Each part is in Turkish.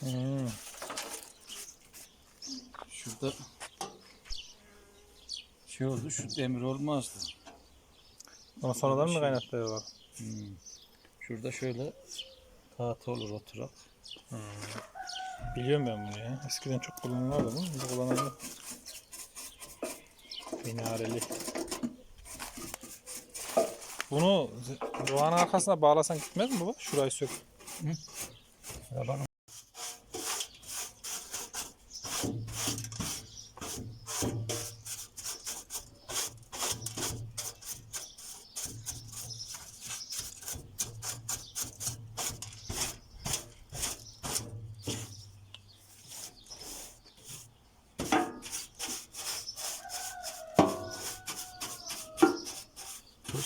Hmm. Şurada şey oldu, şu demir olmazdı. Onu sonradan mı kaynattırıyorlar? Hmm. Şurada şöyle tahta olur oturak. Biliyorum ben bunu ya. Eskiden çok kullanılırdı mi? Biz kullanıldı. Minareli. Bunu duvarın arkasına bağlasan gitmez mi baba? Şurayı sök. Ya bana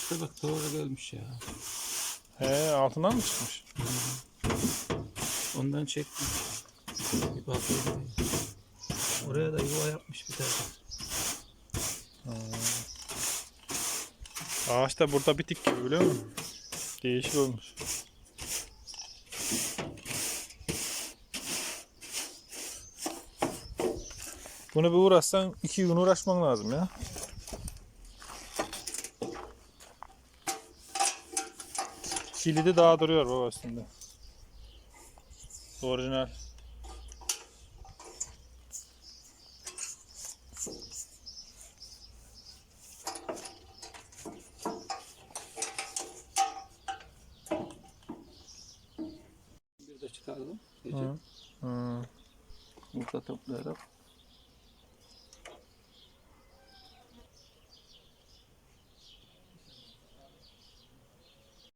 Posta bak tavara gelmiş ya. He altından mı çıkmış? Ondan çektim. Bir bakayım. Oraya da yuva yapmış bir tane. Ağaç da burada bitik gibi biliyor musun? Değişik olmuş. Bunu bir uğraşsan iki gün uğraşman lazım ya. Kilidi daha duruyor baba üstünde. Orijinal. Bir de çıkardım. Gece Hı. Hı. burada toplayarak